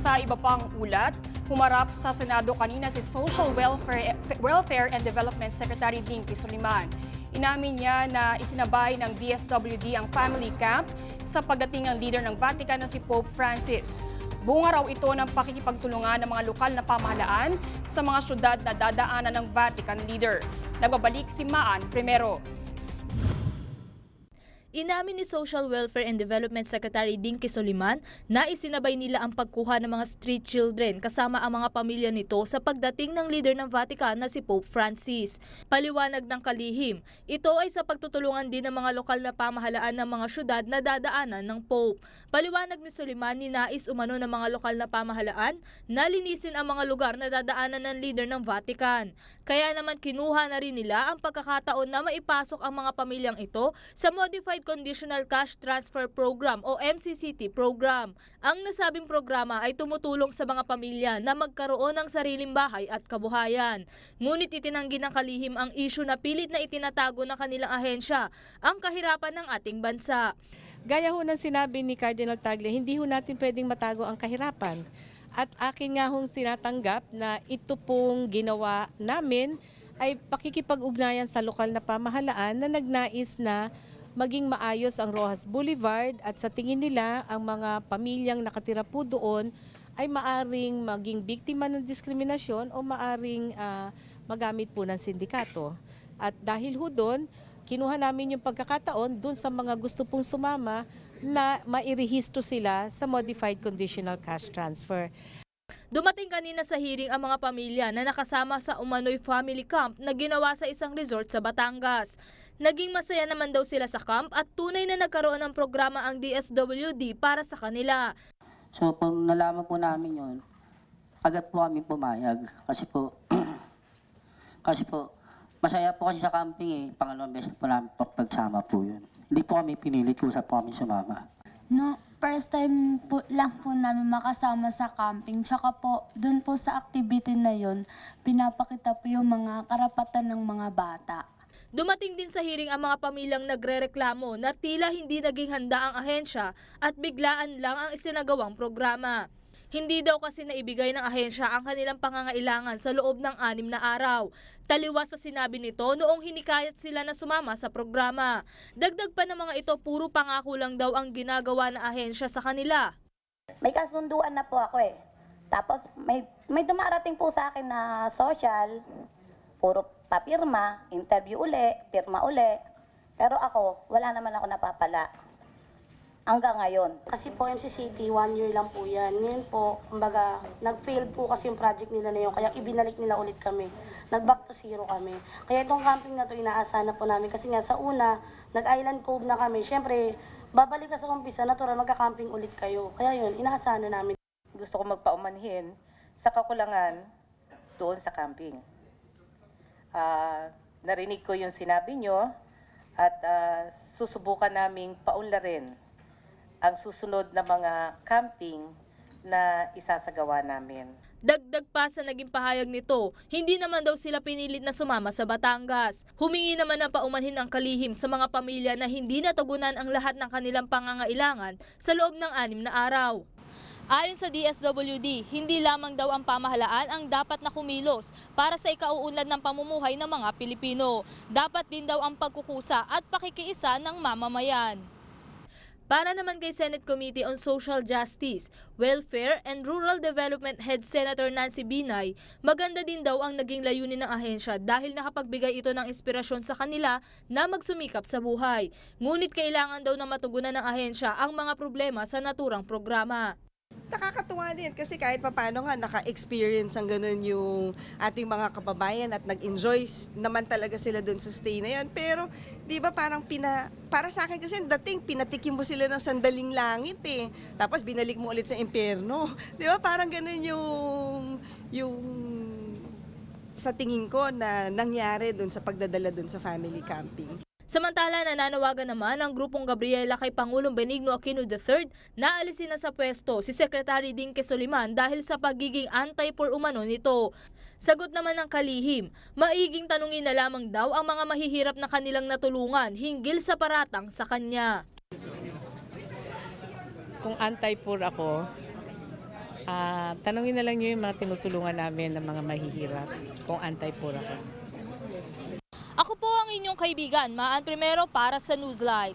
Sa iba pang ulat, humarap sa Senado kanina si Social Welfare, Welfare and Development Secretary Dinky Soliman. Inamin niya na isinabay ng DSWD ang family camp sa pagdating ng leader ng Vatican na si Pope Francis. Bunga raw ito ng pakikipagtulungan ng mga lokal na pamahalaan sa mga syudad na dadaanan ng Vatican leader. Nagbabalik si Maan primero. Inamin ni Social Welfare and Development Secretary Dinky Soliman na isinabay nila ang pagkuha ng mga street children kasama ang mga pamilya nito sa pagdating ng leader ng Vatican na si Pope Francis. Paliwanag ng kalihim, ito ay sa pagtutulungan din ng mga lokal na pamahalaan ng mga syudad na dadaanan ng Pope. Paliwanag ni Soliman ni nais umano ng mga lokal na pamahalaan na linisin ang mga lugar na dadaanan ng leader ng Vatican. Kaya naman kinuha na rin nila ang pagkakataon na maipasok ang mga pamilyang ito sa Modified Conditional Cash Transfer Program o MCCT program. Ang nasabing programa ay tumutulong sa mga pamilya na magkaroon ng sariling bahay at kabuhayan. Ngunit itinanggi ng kalihim ang isyu na pilit na itinatago ng kanilang ahensya ang kahirapan ng ating bansa. Gaya ho ng sinabi ni Cardinal Tagle, hindi ho natin pwedeng matago ang kahirapan. At akin nga hong tinatanggap na ito pong ginawa namin ay pakikipag-ugnayan sa lokal na pamahalaan na nagnais na maging maayos ang Rojas Boulevard at sa tingin nila ang mga pamilyang nakatira po doon ay maaring maging biktima ng diskriminasyon o maaring ah, magamit po ng sindikato. At dahil ho doon, kinuha namin yung pagkakataon doon sa mga gusto pong sumama na mairehistro sila sa Modified Conditional Cash Transfer. Dumating kanina sa hearing ang mga pamilya na nakasama sa Umanoy Family Camp na ginawa sa isang resort sa Batangas. Naging masaya naman daw sila sa camp at tunay na nagkaroon ng programa ang DSWD para sa kanila. So, pag nalaman po namin yon agad po kami pumayag. Kasi po, kasi po, masaya po kasi sa camping eh. Pangalawang beses po namin pag- pagsama po yun. Hindi po kami pinilit, kusap po kami sumama. No, first time po lang po namin makasama sa camping. Tsaka po, dun po sa activity na yon pinapakita po yung mga karapatan ng mga bata. Dumating din sa hearing ang mga pamilyang nagrereklamo na tila hindi naging handa ang ahensya at biglaan lang ang isinagawang programa. Hindi daw kasi naibigay ng ahensya ang kanilang pangangailangan sa loob ng anim na araw. Taliwas sa sinabi nito noong hinikayat sila na sumama sa programa. Dagdag pa ng mga ito, puro pangako lang daw ang ginagawa ng ahensya sa kanila. May kasunduan na po ako eh. Tapos may may dumarating po sa akin na social, puro papirma, interview uli, pirma uli. Pero ako, wala naman ako napapala. Hanggang ngayon. Kasi po MCCT, one year lang po yan. Ngayon po, kumbaga, nag-fail po kasi yung project nila na yun. Kaya ibinalik nila ulit kami. Nag-back to zero kami. Kaya itong camping na to, inaasa na po namin. Kasi nga sa una, nag-island cove na kami. Siyempre, babalik ka sa umpisa, natural, magka-camping ulit kayo. Kaya yun, inaasahan na namin. gusto ko magpaumanhin sa kakulangan doon sa camping. Ah, narinig ko yung sinabi nyo at ah, susubukan naming paunlarin ang susunod na mga camping na isasagawa namin. Dagdag pa sa naging pahayag nito, hindi naman daw sila pinilit na sumama sa Batangas. Humingi naman ng paumanhin ang kalihim sa mga pamilya na hindi natugunan ang lahat ng kanilang pangangailangan sa loob ng anim na araw. Ayon sa DSWD, hindi lamang daw ang pamahalaan ang dapat na kumilos para sa ikauunlad ng pamumuhay ng mga Pilipino. Dapat din daw ang pagkukusa at pakikiisa ng mamamayan. Para naman kay Senate Committee on Social Justice, Welfare and Rural Development Head Senator Nancy Binay, maganda din daw ang naging layunin ng ahensya dahil nakapagbigay ito ng inspirasyon sa kanila na magsumikap sa buhay. Ngunit kailangan daw na matugunan ng ahensya ang mga problema sa naturang programa. Nakakatuwa din kasi kahit papano nga naka-experience ang ganun yung ating mga kababayan at nag-enjoy naman talaga sila dun sa stay na yan. Pero, di ba parang pina, para sa akin kasi dating pinatikim mo sila ng sandaling langit eh. Tapos binalik mo ulit sa impyerno. Di ba parang ganun yung, yung sa tingin ko na nangyari dun sa pagdadala dun sa family camping. Samantala, nananawagan naman ang grupong Gabriela kay Pangulong Benigno Aquino III na alisin na sa pwesto si Secretary Dinke Soliman dahil sa pagiging anti-por umano nito. Sagot naman ng kalihim, maiging tanungin na lamang daw ang mga mahihirap na kanilang natulungan hinggil sa paratang sa kanya. Kung anti-poor ako, Ah, tanungin na lang niyo yung mga tinutulungan namin ng mga mahihirap kung anti-poor ako. Ako po ang inyong kaibigan, Maan Primero para sa Newslight.